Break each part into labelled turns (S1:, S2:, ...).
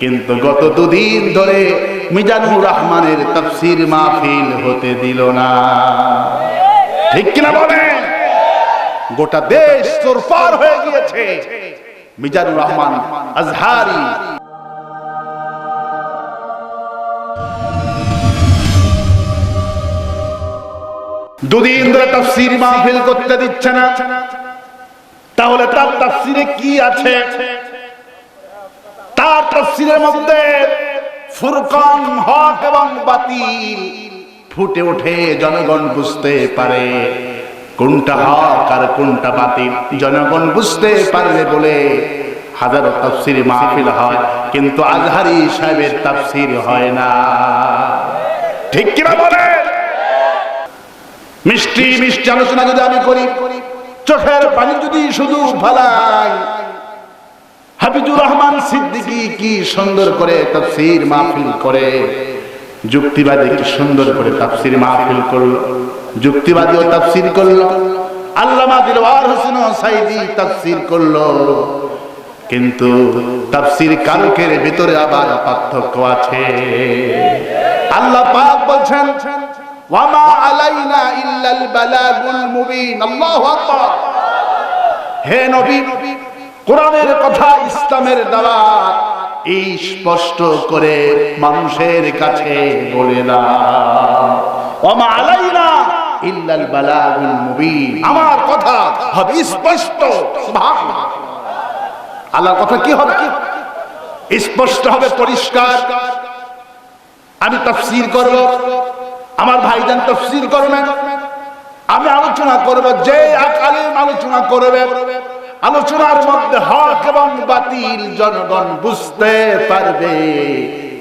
S1: কিন্তু গত দুদিন ধরে মিজানুর রহমানের তফসির মাহফিল হতে দিল না। ঠিক কিনা বলেন? গোটা দেশ তোরপার হয়ে গিয়েছে। মিজানুর রহমান আজহারি। দুদিন ধরে তফসির মাহফিল করতে দিচ্ছে না। তাহলে তার তফসিরে কি আছে? তাফসিরের মধ্যে ফুরকান হক এবং বাতিল ফুটে ওঠে, জনগণ বুঝতে পারে কোনটা হক আর কোনটা বাতিল। জনগণ বুঝতে পারবে বলে হাজারো তাফসির মাহফিল হয়, কিন্তু আজহারি সাহেবের তাফসির হয় না। ঠিক কিনা বলে মিষ্টি মিষ্টি আলোচনা যদি আমি করি, চোখের পানি যদি শুধু ফালাই হাবিজুর রহমান সিদ্দিকী কি সুন্দর করে তাফসীর মাহফিল করে? যুক্তিবাদী কি সুন্দর করে তাফসীর মাহফিল করল? যুক্তিবাদীও তাফসীর করল। আল্লামা দিলওয়ার হোসেন সাইদি তাফসীর করল। কিন্তু তাফসীর কালকের ভিতরে আবার পার্থক্য আছে। আল্লাহ পাক বলছেন, ওয়ামা আলাইনা ইল্লাল বালাগুল মুবিন। আল্লাহু আকবার। হে নবী কোরআনের কথা ইসলামের দাওয়াত এই স্পষ্ট করে মানুষের কাছে বলে ওয়ামা আলাইনা ইল্লাল বালাগুল মুবিন। আমার কথা হবে স্পষ্ট সুবহানাল্লাহ আল্লাহর কথা কি হবে? কি স্পষ্ট হবে, পরিষ্কার। আমি তাফসীর করব, আমার ভাইজান তফসির করবেন। আমি আলোচনা করব, যে আকালিম আলোচনা করবে আলোচনার মধ্যে হক এবং বাতিল জনগণ বুঝতে পারবে,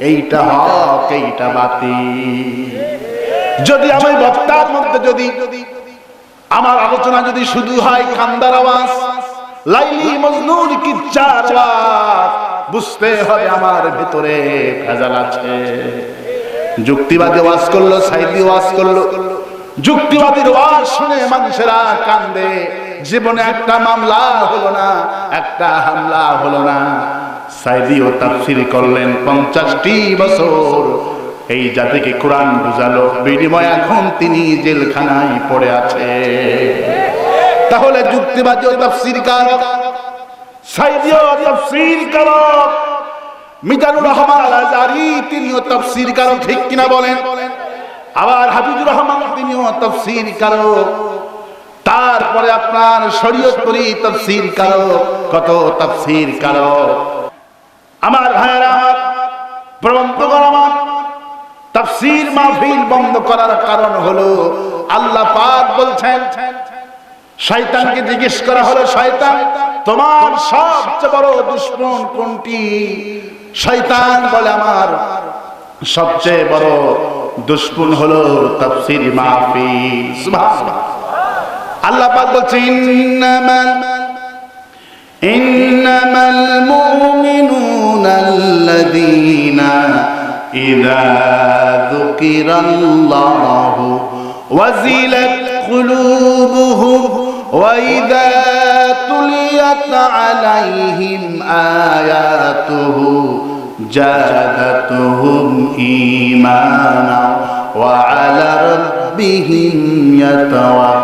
S1: এইটা হক, এইটা বাতিল। যদি আমি বক্তার মধ্যে যদি আমার আলোচনা যদি শুধু হয় কান্দার আওয়াজ, লাইলি মজনুর কিচ্ছার বুঝতে হবে আমার ভেতরে ভেজাল আছে। যুক্তিবাদী ওয়াজ করল, সাইদি ওয়াজ করল। যুক্তিবাদীর ওয়াজ শুনে মানুষেরা কান্দে। জীবনে একটা মামলা হলো না, একটা হামলা হলো না। সাইদিও তাফসির করলেন পঞ্চাশটি বছর। এই জাতিকে কোরআন বুঝালো, বিনিময় এখন তিনি জেলখানায় পড়ে আছে। তাহলে যুক্তিবাদী তাফসির কারক সাইদিও তাফসির কারক মিজানুর রহমান আজারি তিনিও তাফসীর কারক ঠিক কিনা বলেন? আবার হাবিবুর রহমান তিনিও তাফসীর কারক তারপরে আপনার শরীয়তপুরি তাফসীর কারও, কত তাফসীর কারও। আমার ভাইয়েরা আমার আমার, তাফসীর মাহফিল বন্ধ করার কারণ হলো, আল্লাহ পাক বলছেন, শয়তানকে জিজ্ঞেস করা হলো, শয়তান, তোমার সবচেয়ে বড় দুশ্মন কোনটি? শয়তান বলে আমার সবচেয়ে বড় দুশ্মন হলো তাফসীর মাহফিল। সুবহানাল্লাহ। আল্লাহ পাক বলছেন ইন্নামাল ইন্নামাল মুমিনুনা আল্লাযীনা ইযা যুকিরাল্লাহু ওয়াজিলাত قلوبهم وإذا تليت عليهم آياته زادتهم إيمانا وعلى ربهم يتوكلون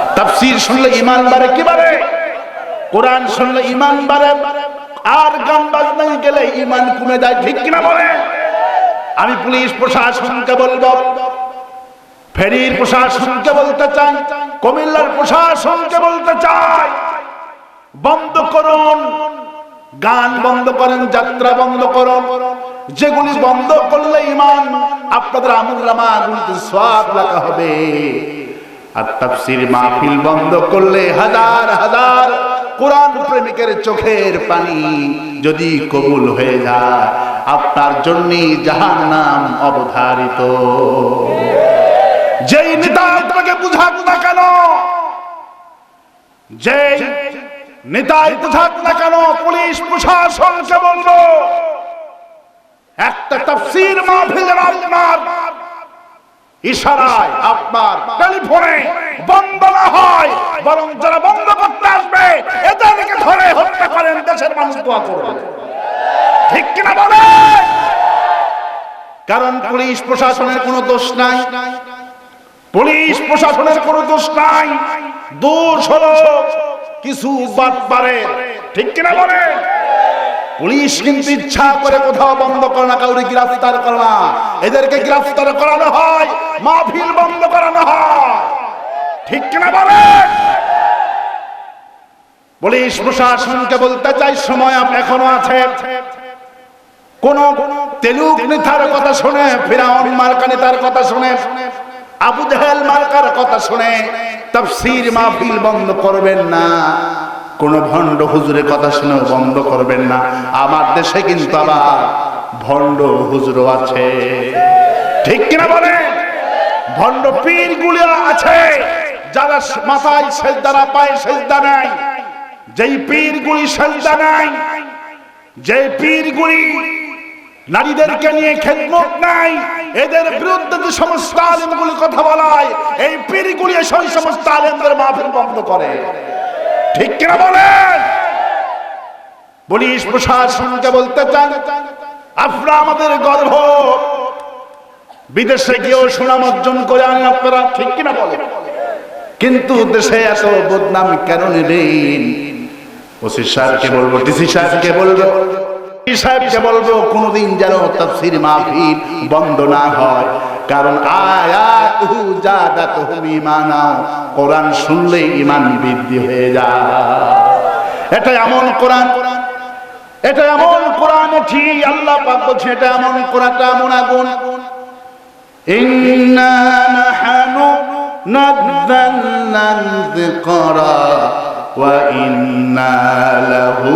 S1: তাফসীর শুনলে ঈমান বাড়ে কি বাড়ে কোরআন শুনলে ঈমান বাড়ে। আর গান বাজনায় গেলে ঈমান কমে যায়, ঠিক কিনা বলে? আমি পুলিশ প্রশাসনকে বলব, ফেরির প্রশাসনকে বলতে চাই, কুমিল্লার প্রশাসনকে বলতে চাই, বন্ধ করুন, গান বন্ধ করেন, যাত্রা বন্ধ করুন। যেগুলি বন্ধ করলে ইমান আপনাদের আমুল্লামা গুলিতে সওয়াব লেখা হবে। আর তাফসীর মাহফিল বন্ধ করলে হাজার হাজার কোরআন প্রেমিকের চোখের পানি যদি কবুল হয়ে যায়, আপনার জন্যই জাহান্নাম অবধারিত। যেই নেতা আপনাকে বুঝাক না কেন? যেই নেতাই বুঝাক না কেন? পুলিশ প্রশাসনকে বলব একটা তাফসীর মাহফিলের আপনার ইশারায় আপনার টেলিফোনে বন্ধ না হয়। বরং যারা বন্ধ করতে আসবে, এদেরকে ধরে হত্যা করেন দেশের মানুষ দোয়া করবে। ঠিক কিনা বলে? কারণ পুলিশ প্রশাসনের কোনো দোষ নাই। পুলিশ প্রশাসনের কোনো দোষ নাই। দোষ হলো কিছু বাদ পারে ঠিক কিনা বলে? পুলিশ কিন্তু ইচ্ছা করে কোথাও বন্ধ করে না কাউকে গ্রেফতার করে না। এদেরকে গ্রেফতার করানো হয়, মাহফিল বন্ধ করানো হয়। ঠিক কিনা বলেন পুলিশ প্রশাসনকে বলতে চাই, সময় এখনও আছে। কোন তেলুক নেতার কথা শুনে, ফিরাউন মার্কা নেতার কথা শুনে, আবু জাহেল মার্কার কথা শুনে, তাফসীর মাহফিল বন্ধ করবেন না। কোন ভণ্ড হুজুরের কথা শুনে বন্ধ করবেন না। আমার দেশে কিন্তু আবার ভণ্ড হুজুরও আছে। ঠিক কিনা বলে ভণ্ড পীরগুলো আছে, যারা মাথায় সেজদারা পায়ে সেজদা নাই। যেই পীর গুলি সেজদা নাই যে পীরগুলি নারীদেরকে নিয়ে খেদমত নাই, এদের বিরুদ্ধে যে সমস্ত আলেমগুলি কথা বলায়, এই পীরগুলি সেই সমস্ত আলেমদের মাহফিল বন্ধ করে। ঠিক কিনা বলেন? পুলিশ প্রশাসনকে বলতে চান? আপনারা আমাদের গর্ব বিদেশে গিয়েও সুনাম অর্জন করে আনেন আপনারা, ঠিক কিনা বলেন? কিন্তু দেশে এত বদনাম কেন নিলেন ওসি সাহেবকে বলব, ডিসি সাহেবকে বলব সাহেবকে বলব, কোনোদিন যেন তাফসীর মাহফিল বন্ধ না হয়। কারণ আয়াতুহু জাদাতুহুম ঈমানা। কোরআন শুনলেই ঈমান বৃদ্ধি হয়ে যায়। এটা এমন কোরআন। এটা এমন কোরআন, ঠিক আল্লাহ পাক বলছে এটা এমন কোরআনটা এমন আগুন। ইন্না নাহানু নাযালনা যিকরা ওয়া ইন্না লাহু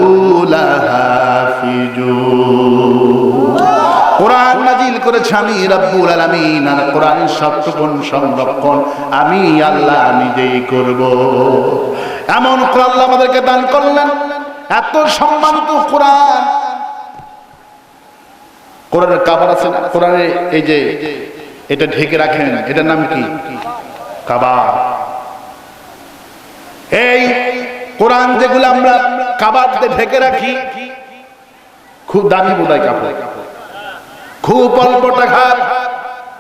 S1: লাহাফিজুন। কোরআন নাজিল করেছে আমি রব্বুল আলামিন, আর কোরআনের সত্যগুণ সংরক্ষণ আমি আল্লাহ নিজেই করব। এমন কোরআন আমাদেরকে দান করলেন। এত সম্মানিত কোরআন। কোরআনের কাবার আছে না? কোরআনে এই যে এটা ঢেকে রাখেন, এটার নাম কি? কাবার এই কোরআন যেগুলো আমরা কাবারতে ঢেকে রাখি, খুব দামি বোধহয় কাপড়। খুব অল্প টাকার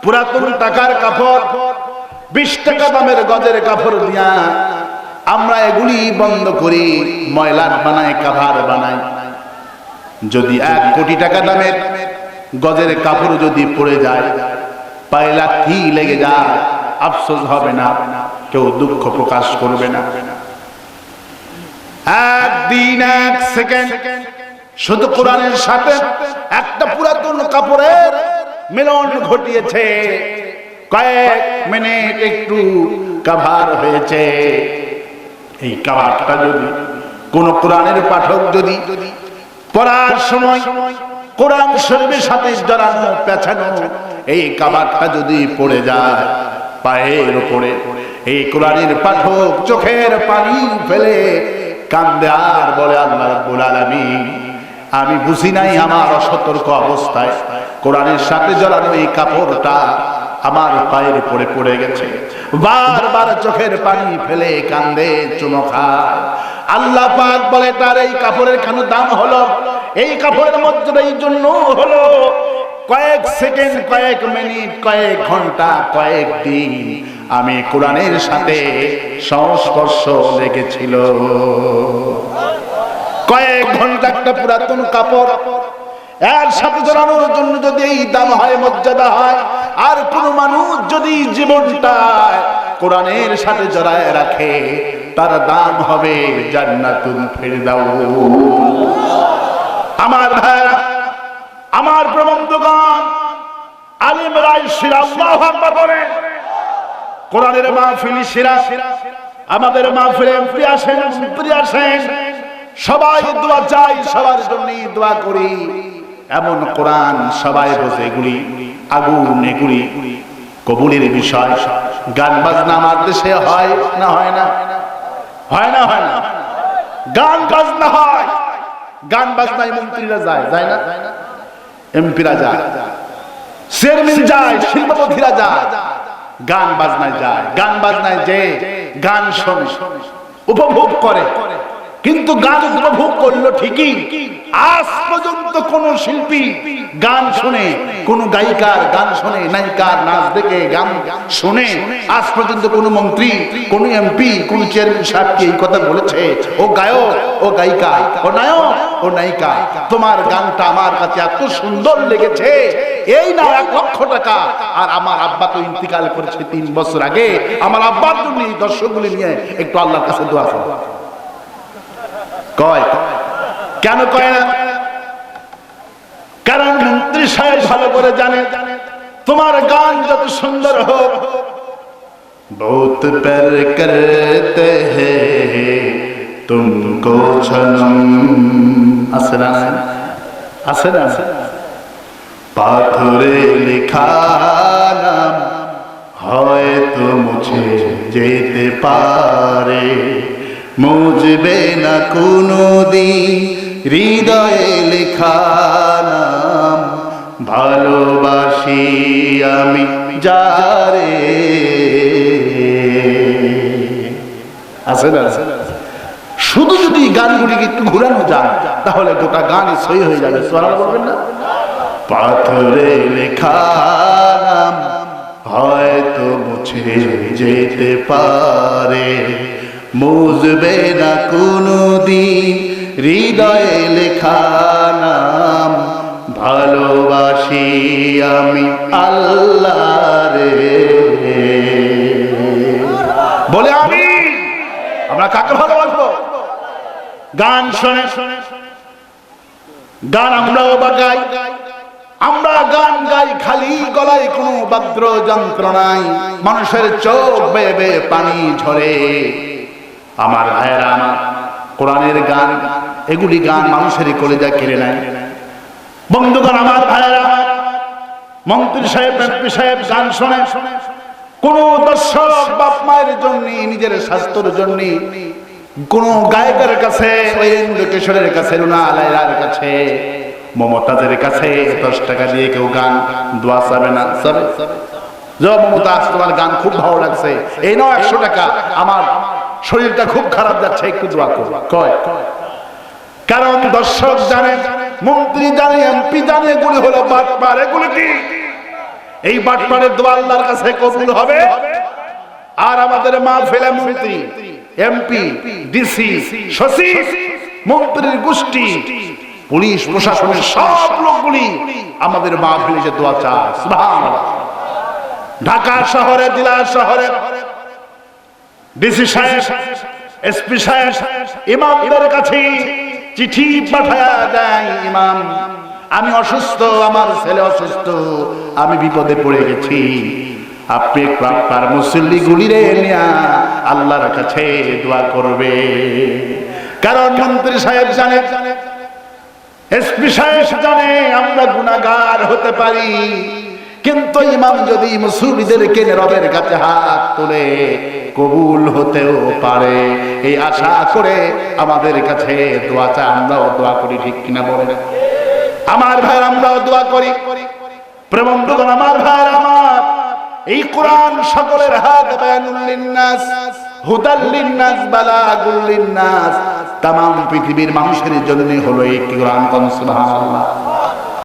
S1: পুরাতন টাকার কাপড়, বিশ টাকা দামের গজের কাপড় দিয়া আমরা এগুলি বন্ধ করি, ময়লার বানাই কাভার বানাই যদি এক কোটি টাকা দামের গজের কাপড় যদি পড়ে যায়, পায়লা কি লেগে যায়, আফসোস হবে না, কেউ দুঃখ প্রকাশ করবে না। একদিন, এক সেকেন্ড। শুধু কোরআনের সাথে, একটা পুরাতন কাপড়ের মিলন ঘটিয়েছে। কয়েক মিনিট একটু কাভার হয়েছে। এই কাভারটা যদি কোন কোরআনের পাঠক যদি পড়ার সময় কোরআন শরীফের সাথে জড়ানো, পেছানো, এই কাবারটা যদি পড়ে যায়, পায়ের উপরে, এই কোরআনের পাঠক চোখের পানি ফেলে কান্দে আর বলে, আল্লাহ রাব্বুল আলামিন আমি বুঝি নাই আমার অসতর্ক অবস্থায়। কোরআনের সাথে জড়ানো এই কাপড়টা আমার পায়ের পরে পড়ে গেছে। বারবার চোখের পানি ফেলে কান্দে, চুমো আল্লাহ পাক বলে, তার এই কাপড়ের কেন দাম হলো, এই কাপড়ের মধ্যে এই জন্য হলো কয়েক সেকেন্ড, কয়েক মিনিট, কয়েক ঘণ্টা, কয়েক দিন আমি কোরআনের সাথে সংস্পর্শ লেগেছিল। কয়েক ঘণ্টা একটা পুরাতন কাপড়। এর সাথে জড়ানোর জন্য যদি এই দাম হয়, মর্যাদা হয়, আর কোন মানুষ যদি জীবনটা কোরআনের সাথে জড়ায় রাখে, তার দাম হবে জান্নাতুল ফিরদাউস। আমার ভাইরা আমার প্রবন্ধগণ আলিম রায় শিরা, আল্লাহু কোরআনের মাহফিল শিরা, আমাদের মাহফিলে এমপি আসেন, মন্ত্রী আসেন সবাই দোয়া চাই, সবার জন্য দোয়া করি। এমন কোরআন সবাই বোঝে এগুলি, আগুন এগুলি। কবুলের বিষয়, গান বাজনা আমার দেশে হয় না হয় না? হয় না হয় না। গান বাজনা হয়। গান বাজনায় মন্ত্রীরা যায় যায় না? এমপিরা যায়। চেয়ারম্যান যায়, শিল্পপতিরা যায়। গান বাজনায় যায়, গান বাজনায় যে গান শোনে, উপভোগ করে। কিন্তু গান উপভোগ করল ঠিকই। আজ পর্যন্ত কোন শিল্পী গান শুনে, কোন গায়িকার গান শুনে, নায়িকার নাচ দেখে, গান শুনে আজ পর্যন্ত কোন মন্ত্রী, কোন এমপি কোন চেয়ারম্যান সাহেব কি এই কথা বলেছে? ও গায়ক, ও গায়িকা, ও নায়ক, ও নায়িকা, তোমার গানটা আমার কাছে এত সুন্দর লেগেছে। এই না এক লক্ষ টাকা। আর আমার আব্বা তো ইন্তিকাল করেছে তিন বছর আগে। আমার আব্বার জন্য এই দর্শকগুলি নিয়ে একটু আল্লাহর কাছে দোয়া করো। কয়? কেন কয় না? কারণ মন্ত্রী সাহেব ভালো করে জানে। তোমার গান যত সুন্দর হোক, বহুত প্যার করতে হে, তুমকো ছনম। আছে না? আছে না? পাথরে লিখা হয় হয়তো মুছে যেতে পারে। মুজবে না কোনো দিন হৃদয়ে লেখা নাম, ভালোবাসি আমি যারে। আছে না? শুধু যদি গানগুলিকে একটু ঘুরানো যায়, তাহলে গোটা গান সই হয়ে যাবে সোনা বলবেন না? পাথরে লেখা হয়তো মুছে যেতে পারে। মুজবে না কোনো দিন হৃদয়ে লেখা নাম, ভালোবাসি আমি আল্লাহ রে বলে আমি আমরা কাকে ভালোবাসবো? গান শোনে। গান আমরাও বা গাই আমরা গান গাই খালি গলায় কোনো বাদ্র যন্ত্র নাই। মানুষের চোখ বেয়ে পানি ঝরে। আমার ভাইয়েরা, আমার কোরআনের গান, এগুলি গান মানুষেরই কলেজা কেড়ে নেয়। বন্ধুগণ, আমার ভাইয়েরা, মন্ত্রী সাহেব এমপি সাহেব গান শোনে। কোন দর্শক বাপ মায়ের জন্য, নিজের স্বাস্থ্যের জন্য, কোন গায়কের কাছে ওয়েন্দ্র কিশোরের কাছে, রুনা আলাইলার কাছে, মমতাজের কাছে দশ টাকা দিয়ে কেউ গান দোয়া চাবে না, চাবে? মমতাজ, তোমার গান খুব ভালো লাগছে। এই নাও একশো টাকা, আমার শরীরটা খুব খারাপ যাচ্ছে, একটু দোয়া করো। কয়? কারণ দর্শক জানে, মন্ত্রী জানে, এমপি জানে, এগুলি হলো বাটপার। এগুলি কি? এই বাটপারের দোয়া আল্লাহর কাছে কবুল হবে? আর আমাদের মা ফেলে মন্ত্রী, এমপি, ডিসি সচিব মন্ত্রীর গোষ্ঠী, পুলিশ, প্রশাসনের সব লোকগুলি আমাদের মা ফেলে যে দোয়া চায়। ঢাকা শহরে জেলা শহরে ডিসি সাহেব, এসপি সাহেব, ইমামদের কাছে চিঠি পাঠায়া দেয় ইমাম, আমি অসুস্থ, আমার ছেলে অসুস্থ, আমি বিপদে পড়ে গেছি। আপনি আপনার মুসল্লি গুলিরে নিয়া আল্লাহর কাছে দোয়া করবে। কারণ মন্ত্রী সাহেব জানে, এসপি সাহেব জানে আমরা গুনাহগার হতে পারি। কিন্তু ইমাম যদি মুসলিমদেরকে রবের কাছে হাত তুলে, কবুল হতেও পারে। এই আশা করে আমাদের কাছে দোয়া চা আমরাও দোয়া করি, ঠিক কিনা বলেন? আমার ভাই আমরাও দোয়া করি। আমার ভাই আমার এই কোরআন সকলের হাত বায়ানুল লিন্নাস, হুদাল লিন্নাস তাম পৃথিবীর মানুষের জন্য হলো এই কোরআন কোন সুবহানাল্লাহ।